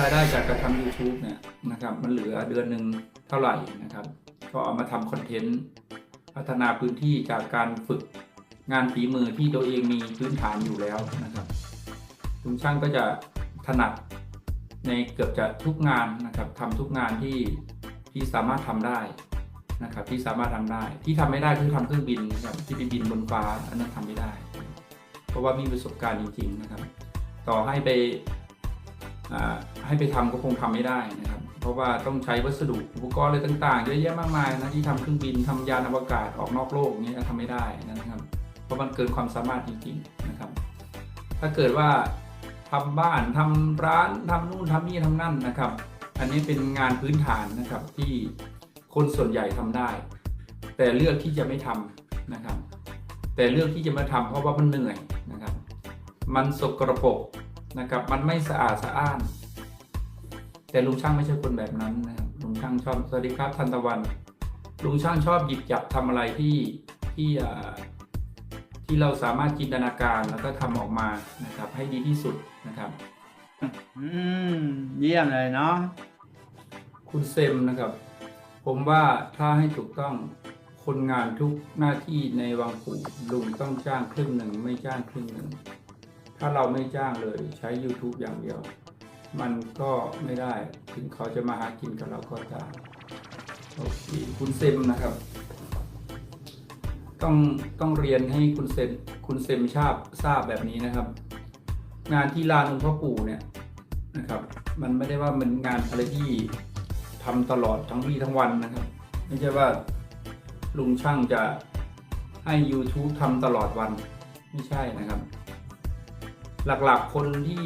รายได้จากการทำ YouTube เนี่ยนะครับมันเหลือเดือนหนึ่งเท่าไหร่นะครับ ก็เอามาทำคอนเทนต์พัฒนาพื้นที่จากการฝึกงานฝีมือที่ตัวเองมีพื้นฐานอยู่แล้วนะครับลุงช่างก็จะถนัดในเกือบจะทุกงานนะครับทำทุกงานที่ที่สามารถทำได้นะครับ ที่สามารถทำได้ ที่ทำไม่ได้คือทำเครื่องบินนะครับที่ไปบินบนฟ้าอันนั้นทำไม่ได้ เพราะว่ามีประสบการณ์จริง ๆนะครับ ต่อให้ไป ให้ไปทำก็คงทำไม่ได้นะครับ เพราะว่าต้องใช้วัสดุอุปกรณ์อะไรต่างๆเยอะแยะมากมายนะที่ทำเครื่องบินทำยานอวกาศออกนอกโลกนี้ยทำไม่ได้นะครับ เพราะมันเกินความสามารถจริงๆนะครับ ถ้าเกิดว่าทำบ้านทำร้านทำนู่นทำนี่ทำนั่นนะครับ อันนี้เป็นงานพื้นฐานนะครับที่คนส่วนใหญ่ทำได้ แต่เลือกที่จะไม่ทำนะครับ แต่เลือกที่จะมาทำเพราะว่ามันเหนื่อยนะครับ มันสกรปรก นะครับ มันไม่สะอาดสะอ้าน แต่ลุงช่างไม่ใช่คนแบบนั้นนะครับลุงช่างชอบสวัสดีครับทันตะวัน ลุงช่างชอบหยิบจับทำอะไรที่ที่อ่าที่เราสามารถจินตนาการแล้วก็ทำออกมานะครับ ให้ดีที่สุดนะครับ อืมเยี่ยมเลยเนาะคุณเซมนะครับ ผมว่าถ้าให้ถูกต้องคนงานทุกหน้าที่ในวังปู่ลุงต้องจ้างครึ่งหนึ่งไม่จ้างครึ่งหนึ่ง ถ้าเราไม่จ้างเลยใช้ YouTube อย่างเดียว มันก็ไม่ได้ถึงเขาจะมาหากินกับเราก็ตามโอเคคุณเซมนะครับ ต้องต้องเรียนให้คุณเซมคุณเซมทราบทราบแบบนี้นะครับ งานที่ลานองค์พ่อปู่เนี่ยนะครับ มันไม่ได้ว่ามันงานอะไรที่ทำตลอดทั้งวี่ทั้งวันนะครับ ไม่ใช่ว่าลุงช่างจะให้ YouTube ทำตลอดวัน ไม่ใช่นะครับ หลักๆคนที่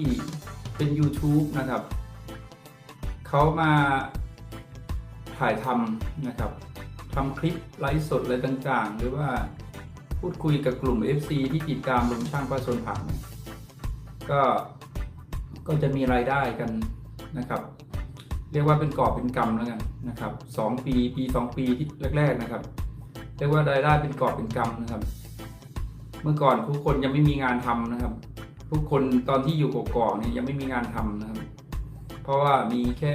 เป็น YouTube นะครับเขามาถ่ายทำนะครับทำคลิปไลฟ์สดอะไรต่างๆ หรือว่าพูดคุยกับกลุ่ม FC ที่ติดตามลุงช่างป้าชนผักก็ก็จะมีรายได้กันนะครับ เรียกว่าเป็นกอบเป็นกำแล้วกันนะครับสองปีปีสองปีที่แรก ๆนะครับ เรียกว่ารายได้เป็นกอบเป็นกำนะครับ เมื่อก่อนทุกคนยังไม่มีงานทำนะครับ ทุกคนตอนที่อยู่กอกๆเนี่ยยังไม่มีงานทำนะครับ เพราะว่ามีแค่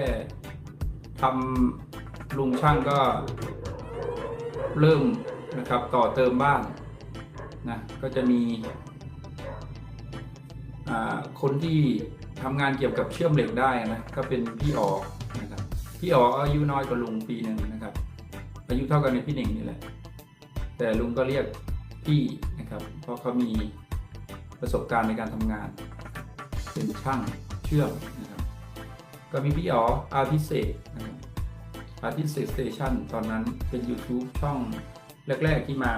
ทำลุงช่างก็เริ่มนะครับต่อเติมบ้านนะก็จะมีอ่าคนที่ทำงานเกี่ยวกับเชื่อมเหล็กได้นะก็เป็นพี่อ๋อนะครับพี่อ๋ออายุน้อยกว่าลุงปีหนึ่งนะครับ อายุเท่ากันในพี่หนึ่งนี่แหละแต่ลุงก็เรียกพี่นะครับ เพราะเขามี ประสบการณ์ในการทำงาน เป็นช่างเชื่อมนะครับก็มีพี่อ๋ออาทิเศษนะครับอาทิเศษสเตชันตอนนั้นเป็น YouTube ช่องแรก ๆ ที่มา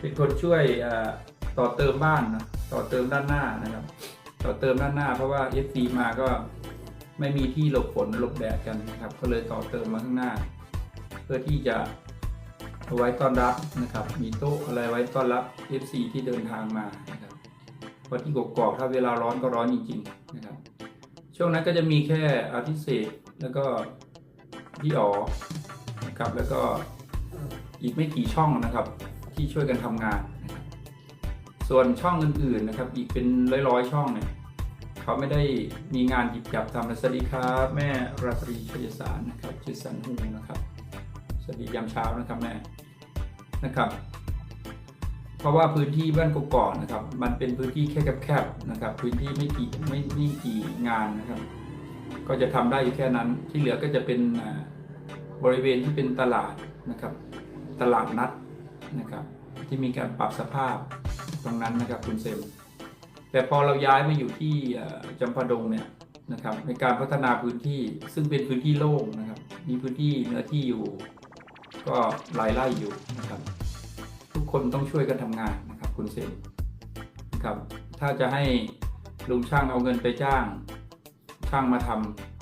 เป็นคนช่วยต่อเติมบ้านนะต่อเติมด้านหน้านะครับ ต่อเติมด้านหน้าเพราะว่า FC มาก็ไม่มีที่หลบฝนหลบแดดกันนะครับ ก็เลยต่อเติมมาข้างหน้า เพื่อที่จะเอาไว้ต้อนรับนะครับ มีโต๊ะอะไรไว้ต้อนรับ FC ที่เดินทางมานะครับ พราะที่กกอกถ้าเวลาร้อนก็ร้อนจริงๆนะครับ ช่วงนั้นก็จะมีแค่อาทิเศษแล้วก็พี่อ๋อนะครับแล้วก็อีกไม่กี่ช่องนะครับ ที่ช่วยกันทำงานนะครับส่วนช่องอื่นๆนะครับ อีกเป็นร้อยๆช่องเนี่ยเขาไม่ได้มีงานหยิบจับทำนะสวัสดีครับแม่ราตรีชยสารนะครับชื่อสันหูนะครับสวัสดียามเช้านะครับแม่นะครับ เพราะว่าพื้นที่บ้านกกอกนะครับ มันเป็นพื้นที่แค่แคบๆนะครับ พื้นที่ไม่กี่ไม่ไม่กี่งานนะครับ ก็จะทำได้อยู่แค่นั้นที่เหลือก็จะเป็นบริเวณที่เป็นตลาดนะครับ ตลาดนัดนะครับ ที่มีการปรับสภาพตรงนั้นนะครับคุณเซมแต่พอเราย้ายมาอยู่ที่จำปาดงเนี่ยนะครับ ในการพัฒนาพื้นที่ซึ่งเป็นพื้นที่โล่งนะครับ มีพื้นที่เนื้อที่อยู่ ก็หลายไร่อยู่นะครับ คนต้องช่วยกันทำงานนะครับ คุณเซมนะครับ ถ้าจะให้ลุงช่างเอาเงินไปจ้าง ช่างมาท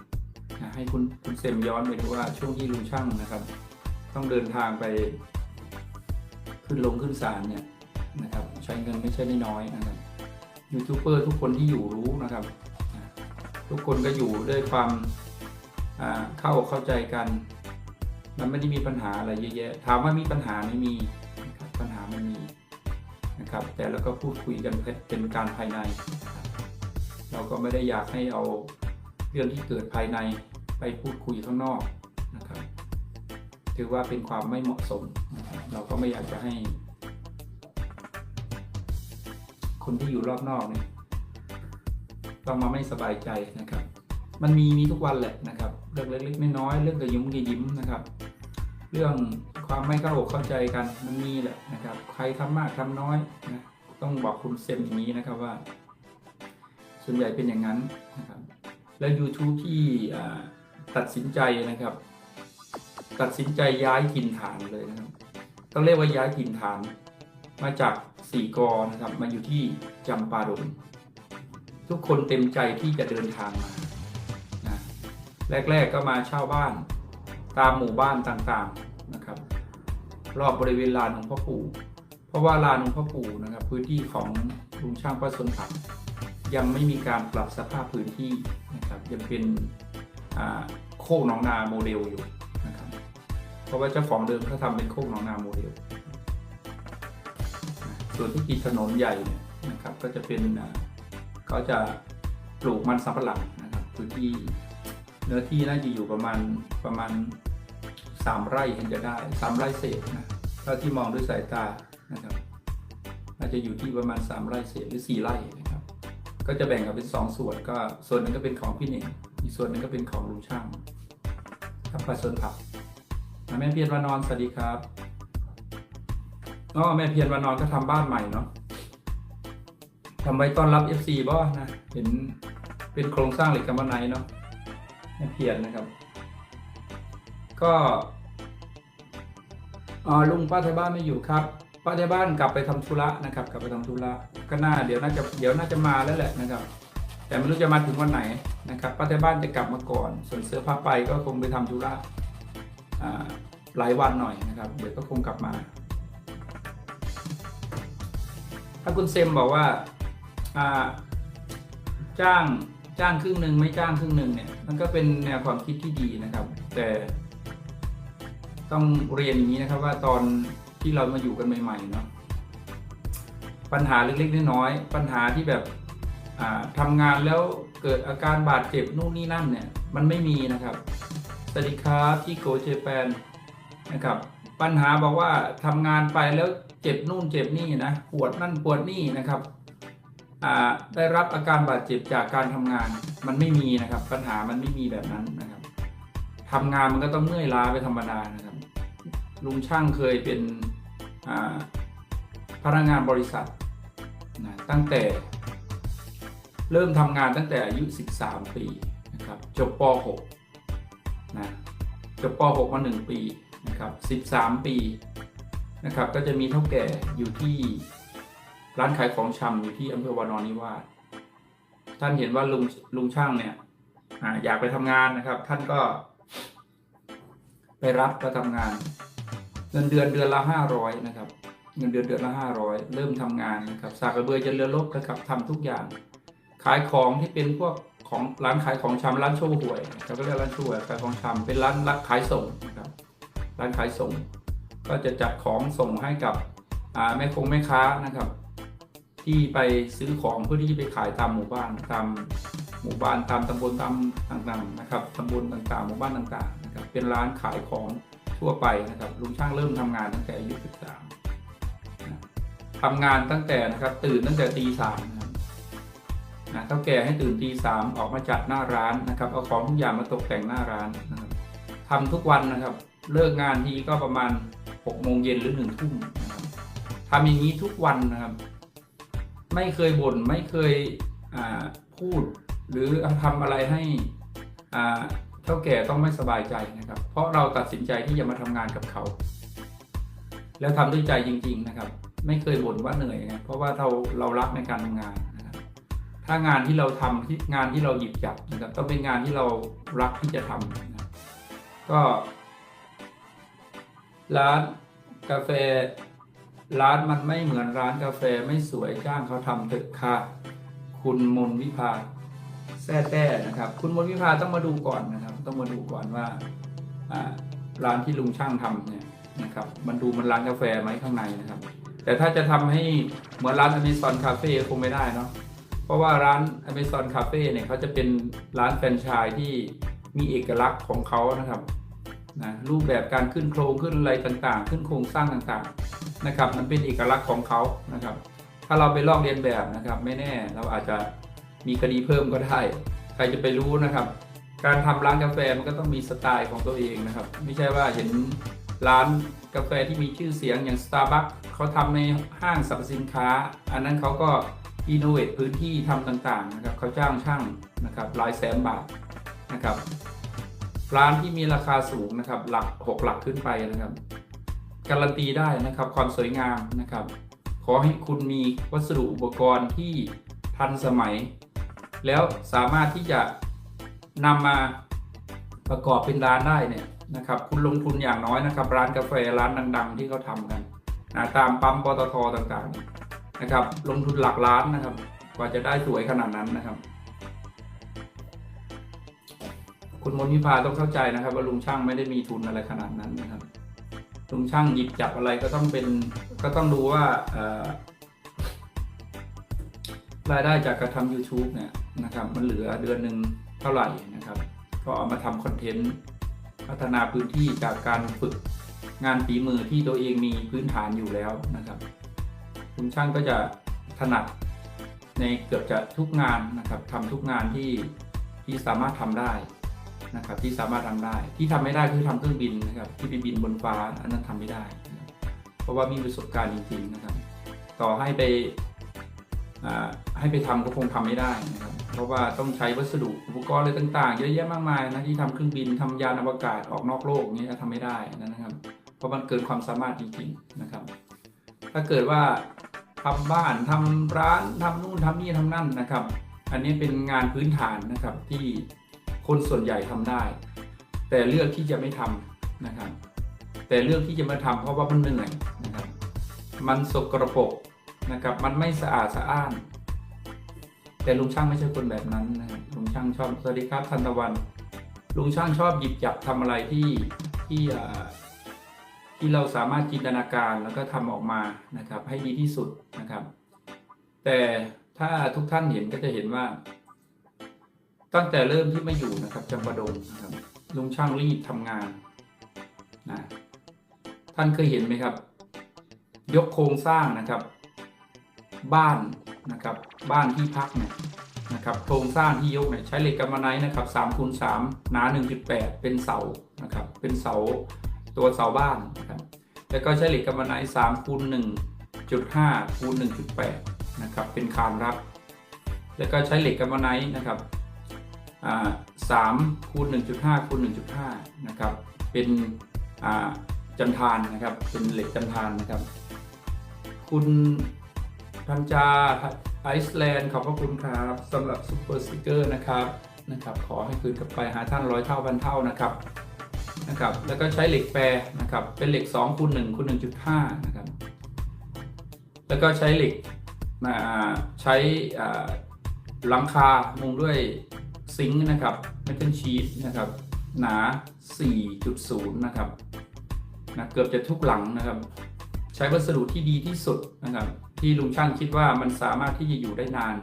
ำนะให้คุณคุณเซมย้อนไปดูว่าช่วงที่ลุงช่างนะครับ ต้องเดินทางไป ขึ้นลงขึ้นศาลเนี่ยนะครับ ใช้เงินไม่ใช่น้อยนะครับยูทูบเบอร์ทุกคนที่อยู่รู้นะครับ ทุกคนก็อยู่ด้วยความเข้าเข้าใจกัน มันไม่ได้มีปัญหาอะไรเยอะแยะถามว่ามีปัญหาไม่มี ปัญหาไม่มีนะครับ แต่เราก็พูดคุยกันเป็นการภายใน เราก็ไม่ได้อยากให้เอาเรื่องที่เกิดภายในไปพูดคุยข้างนอกนะครับ ถือว่าเป็นความไม่เหมาะสมนะครับเราก็ไม่อยากจะให้ คนที่อยู่รอบนอกเนี่ยต้องมาไม่สบายใจนะครับ มันมีมีทุกวันแหละนะครับ เรื่องเล็กๆน้อยๆเรื่องกระยุ้มกระยิ้มนะครับ เรื่อง ความไม่เข้าอกเข้าใจกันมันมีแหละนะครับ ใครทำมากทำน้อยนะต้องบอกคุณเซมอย่างนี้นะครับว่า ส่วนใหญ่เป็นอย่างนั้นนะครับ แล้ว YouTube ที่ตัดสินใจนะครับ ตัดสินใจย้ายถิ่นฐานเลยนะครับต้องเรียกว่าย้ายถิ่นฐาน มาจากสี่กอนะครับมาอยู่ที่จำปาดงทุกคนเต็มใจที่จะเดินทางมานะแรก ๆก็มาเช่าบ้านตามหมู่บ้านต่างๆนะครับ รอบบริเวณลานของพ่อปู่ เพราะว่าลานของพ่อปู่นะครับ พื้นที่ของลุงช่างป้าสนผักยังไม่มีการปรับสภาพพื้นที่นะครับยังเป็นโคกหนองนาโมเดลอยู่นะครับ เพราะว่าเจ้าของเดิมเขาทำเป็นโคกหนองนาโมเดล ส่วนที่ติดถนนใหญ่เนี่ยนะครับ ก็จะเป็นเขาจะปลูกมันสำปะหลังนะครับพื้นที่เนื้อที่น่าจะอยู่ประมาณประมาณ สามไร่เห็นจะได้สามไร่เศษนะเท่าที่มองด้วยสายตานะครับน่าจะอยู่ที่ประมาณสามไร่เศษหรือสี่ไร่นะครับ ก็จะแบ่งกันเป็นสองส่วนก็ส่วนหนึงก็เป็นของพี่เน่งอีกส่วนหนึงก็เป็นของลุงช่างครับปลาสวนผักแม่เพียรวานอนสวัสดีครับอ๋อแม่เพียรวานอนก็ทำบ้านใหม่เนาะทำไว้ต้อนรับ FC บ่นะเห็นเป็นโครงสร้างเหล็กกำมะไนเนาะแม่เพียรนะครับ ก็ลุงป้าไทยบ้านไม่อยู่ครับป้าไทยบ้านกลับไปทำธุระนะครับ กลับไปทำธุระก็น่าเดี๋ยวน่าจะเดี๋ยวน่าจะมาแล้วแหละนะครับ แต่ไม่รู้จะมาถึงวันไหนนะครับป้าไทยบ้านจะกลับมาก่อน ส่วนเสื้อผ้าไปก็คงไปทำธุระหลายวันหน่อยนะครับ เดี๋ยวก็คงกลับมา ถ้าคุณเซมบอกว่าอ่าจ้างจ้างครึ่งหนึ่งไม่จ้างครึ่งหนึ่งเนี่ยมันก็เป็นแนวความคิดที่ดีนะครับ แต่ ต้องเรียนอย่างนี้นะครับว่าตอนที่เรามาอยู่กันใหม่ๆเนาะปัญหาเล็กๆน้อยๆปัญหาที่แบบอ่าทำงานแล้วเกิดอาการบาดเจ็บนู่นนี่นั่นเนี่ยมันไม่มีนะครับสวัสดีครับที่โกเจแปนนะครับ ปัญหาบอกว่าทำงานไปแล้วเจ็บนู่นเจ็บนี่นะปวดนั่นปวดนี่นะครับได้รับอาการบาดเจ็บจากการทำงานมันไม่มีนะครับ ปัญหามันไม่มีแบบนั้นนะครับทำงานมันก็ต้องเมื่อยล้าไปธรรมดานะครับ ลุงช่างเคยเป็นพนักงานบริษัทนะตั้งแต่เริ่มทำงานตั้งแต่อายุ 13 ปีนะครับจบป .6 นะจบป .6 มา 1 ปีนะครับ13 ปีนะครับก็จะมีเท่าแก่อยู่ที่ร้านขายของชำอยู่ที่อำเภอวานอนนิวาสท่านเห็นว่าลุงลุงช่างเนี่ยอาอยากไปทำงานนะครับ ท่านก็ไปรับก็ทำงาน เงินเดือนเดือนละห้าร้อยนะครับเงินเดือนเดือนละห้าร้อยเริ่มทำงานนะครับสากกระเบือจะเรือลบนะครับทำทุกอย่าง ขายของที่เป็นพวกของร้านขายของชำร้านโชว์หวยเราก็เรียกร้านโชว์หวยขายของชำเป็นร้านร้านขายส่งนะครับร้านขายส่ง ก็จะจัดของส่งให้กับแม่คงแม่ค้านะครับ ที่ไปซื้อของเพื่อที่จะไปขายตามหมู่บ้านตามหมู่บ้านตามตำบลตามต่างๆนะครับตำบลต่างๆ หมู่บ้านต่างๆนะครับเป็นร้านขายของ ทั่วไปนะครับลุงช่างเริ่มทำงานตั้งแต่อายุ 13ทำงานตั้งแต่นะครับตื่นตั้งแต่ตีสามนะเท่าแก่ให้ตื่นตีสามออกมาจัดหน้าร้านนะครับเอาของทุกอย่างมาตกแต่งหน้าร้านนะครับทำทุกวันนะครับ เลิกงานทีก็ประมาณ6โมงเย็นหรือ1ทุ่มทำอย่างนี้ทุกวันนะครับ ไม่เคยบ่นไม่เคยพูด หรือทำอะไรให้อ่า ท่าแก่ต้องไม่สบายใจนะครับ เพราะเราตัดสินใจที่จะมาทำงานกับเขา แล้วทำด้วยใจจริง ๆนะครับ ไม่เคยบ่นว่าเหนื่อยนะเพราะว่าเราเรารักในการทำงานนะครับถ้างานที่เราทำที่งานที่เราหยิบจับนะครับต้องเป็นงานที่เรารักที่จะทำนะครับก็ร้านกาแฟร้านมันไม่เหมือนร้านกาแฟไม่สวยจ้างเขาทำเถอะค่ะคุณมนวิภาแซ่แต้นะครับ คุณมนวิภาต้องมาดูก่อนนะครับ ต้องมาดูก่อนว่าร้านที่ลุงช่างทำเนี่ยนะครับ มันดูมันร้านกาแฟไหมข้างในนะครับ แต่ถ้าจะทำให้เหมือนร้านอเมซอนคาเฟ่คงไม่ได้เนาะราะว่าร้าน Amazon Cafe เนี่ยเขาจะเป็นร้านแฟรนไชส์ที่มีเอกลักษณ์ของเขานะครับนะรูปแบบการขึ้นโครงขึ้นอะไรต่างๆ ขึ้นโครงสร้างต่างๆนะครับ มันเป็นเอกลักษณ์ของเขานะครับ ถ้าเราไปลอกเรียนแบบนะครับ ไม่แน่เราอาจจะมีคดีเพิ่มก็ได้ ใครจะไปรู้นะครับ การทำร้านกาแฟมันก็ต้องมีสไตล์ของตัวเองนะครับ ไม่ใช่ว่าเห็นร้านกาแฟที่มีชื่อเสียงอย่าง Starbucks เขาทำในห้างสรรพสินค้า อันนั้นเขาก็อินโนเวทพื้นที่ทำต่างๆนะครับเขาจ้างช่างนะครับหลายแสนบาทนะครับร้านที่มีราคาสูงนะครับหลัก6หลักขึ้นไปนะครับ การันตีได้นะครับความสวยงามนะครับ ขอให้คุณมีวัสดุอุปกรณ์ที่ทันสมัย แล้วสามารถที่จะ นำมาประกอบเป็นร้านได้เนี่ยนะครับ คุณลงทุนอย่างน้อยนะครับ ร้านกาแฟร้านดัง ๆ ที่เขาทำกันนะตามปั๊มปตทต่างๆนะครับ ลงทุนหลักล้านนะครับ กว่าจะได้สวยขนาดนั้นนะครับ คุณมนทิพาต้องเข้าใจนะครับ ว่าลุงช่างไม่ได้มีทุนอะไรขนาดนั้นนะครับลุงช่างหยิบจับอะไรก็ต้องเป็นก็ต้องดูว่าเอ่อรายได้จากการทำ YouTube เนี่ยนะครับ มันเหลือเดือนหนึ่ง เท่าไหร่นะครับ ก็เอามาทำคอนเทนต์พัฒนาพื้นที่จากการฝึกงานฝีมือที่ตัวเองมีพื้นฐานอยู่แล้วนะครับลุงช่างก็จะถนัดในเกือบจะทุกงานนะครับทำทุกงานที่ที่สามารถทำได้นะครับ ที่สามารถทำได้ ที่ทำไม่ได้คือทำเครื่องบินนะครับ ที่ไปบินบนฟ้าอันนั้นทำไม่ได้ เพราะว่ามีประสบการณ์จริงๆนะครับ ต่อให้ไปให้ไปทำก็คงทำไม่ได้นะครับ เพราะว่าต้องใช้วัสดุอุปกรณ์อะไรต่างๆ เยอะแยะมากมายนะที่ทำเครื่องบินทำยานอวกาศออกนอกโลกนี้ทำไม่ได้นะครับ เพราะมันเกินความสามารถจริงๆนะครับ ถ้าเกิดว่าทำบ้านทำร้านทำนู่นทำนี่ทำนั่นนะครับ อันนี้เป็นงานพื้นฐานนะครับที่คนส่วนใหญ่ทำได้ แต่เลือกที่จะไม่ทำนะครับ แต่เลือกที่จะมาทำเพราะว่ามันเหนื่อยนะครับ มันสกรปรกนะครับ มันไม่สะอาดสะอ้าน แต่ลุงช่างไม่ใช่คนแบบนั้นนะครับลุงช่างชอบสวัสดีครับทันตะวัน ลุงช่างชอบหยิบจับทำอะไรที่ที่ที่เราสามารถจินตนาการแล้วก็ทำออกมานะครับ ให้ดีที่สุดนะครับ แต่ถ้าทุกท่านเห็นก็จะเห็นว่า ตั้งแต่เริ่มที่ไม่อยู่นะครับจำปาดงนะครับลุงช่างรีบทำงานนะท่านเคยเห็นไหมครับ ยกโครงสร้างนะครับ บ้าน นะครับบ้านที่พักเนี่ยนะครับโครงสร้างที่ยกเนี่ยใช้เหล็กกำมะไนท์นะครับ3คูณ3หนา 1.8 เป็นเสานะครับเป็นเสาตัวเสาบ้านนะครับแล้วก็ใช้เหล็กกำมะไนท์3คูณ1.5คูณ1.8นะครับเป็นคานรับ แล้วก็ใช้เหล็กกำมะไนท์นะครับสามคูณหนึ่งจุดห้าคูณหนึ่งจุดห้านะครับเป็นจันทานนะครับเป็นเหล็กจันทานนะครับ คุณ ทันจาไอซ์แลนด์ขอบพระคุณครับสำหรับซูเปอร์สติกเกอร์นะครับนะครับ ขอให้คืนกลับไปหาท่านร้อยเท่าพันเท่านะครับนะครับแล้วก็ใช้เหล็กแปรนะครับเป็นเหล็ก2คูณ1คูณ1.5นะครับแล้วก็ใช้เหล็กมาใช้หลังคามุงด้วยซิงค์นะครับไม่เป็นชีสนะครับหนา 4.0 นะครับนะเกือบจะทุกหลังนะครับ ใช้วัสดุที่ดีที่สุดนะครับ ที่ลุงช่างคิดว่ามันสามารถที่จะอยู่ได้นาน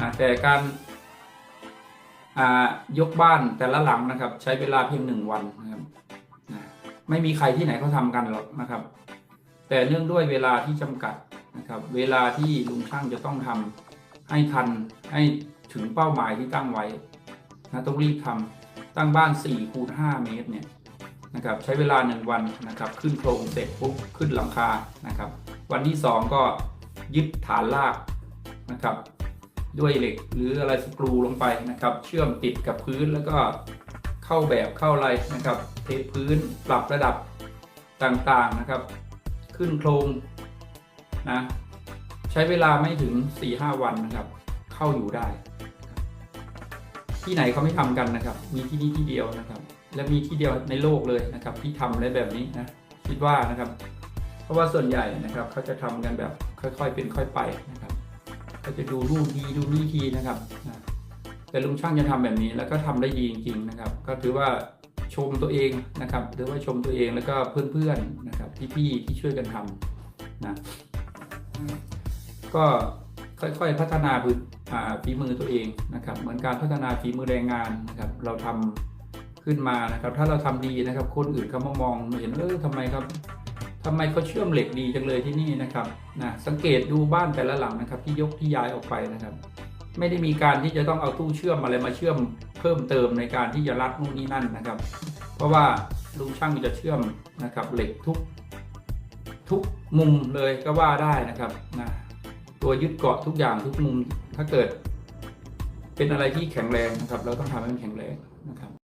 นะแต่การยกบ้านแต่ละหลังนะครับ ใช้เวลาเพียงหนึ่งวันนะครับนะไม่มีใครที่ไหนเขาทำกันหรอกนะครับ แต่เนื่องด้วยเวลาที่จำกัดนะครับ เวลาที่ลุงช่างจะต้องทำให้ทันให้ถึงเป้าหมายที่ตั้งไว้นะต้องรีบทำตั้งบ้าน4คูณ5เมตรเนี่ยนะครับใช้เวลา 1 วันนะครับ ขึ้นโครงเสร็จปุ๊บขึ้นหลังคานะครับ วันที่ 2 ก็ยึดฐานรากนะครับ ด้วยเหล็กหรืออะไรสกรูลงไปนะครับ เชื่อมติดกับพื้นแล้วก็เข้าแบบเข้าอะไรนะครับ เทพื้นปรับระดับต่างๆนะครับ ขึ้นโครงนะใช้เวลาไม่ถึง 4-5 วันนะครับ เข้าอยู่ได้ ที่ไหนเขาไม่ทำกันนะครับ มีที่นี่ที่เดียวนะครับ และมีที่เดียวในโลกเลยนะครับ ที่ทำอะไรแบบนี้นะคิดว่านะครับ ราะว่าส่วนใหญ่นะครับเขาจะทำกันแบบค่อยๆ เป็นค่อยไปนะครับก็จะดูรูปดีดูนี่ทีนะครับแต่ลุงช่างจะทำแบบนี้แล้วก็ทำได้ดีจริงๆนะครับ ก็ถือว่าชมตัวเองนะครับถือว่าชมตัวเองแล้วก็เพื่อนๆนะครับพี่ๆที่ช่วยกันทำนะก็ค่อยๆพัฒนาพื้นฝีมือตัวเองนะครับ เหมือนการพัฒนาฝีมือแรงงานนะครับเราทำขึ้นมานะครับ ถ้าเราทำดีนะครับ คนอื่นเขามามองเห็นเออทำไมครับ ทำไมเขาเชื่อมเหล็กดีจังเลยที่นี่นะครับนะสังเกตดูบ้านแต่ละหลังนะครับ ที่ยกที่ย้ายออกไปนะครับ ไม่ได้มีการที่จะต้องเอาตู้เชื่อมอะไรมาเชื่อมเพิ่มเติมในการที่จะรัดนู่นนี่นั่นนะครับ เพราะว่าลุงช่างจะเชื่อมนะครับเหล็กทุกทุกมุมเลยก็ว่าได้นะครับนะตัวยึดเกาะทุกอย่างทุกมุมถ้าเกิด เป็นอะไรที่แข็งแรงนะครับ เราต้องทำให้มันแข็งแรงนะครับ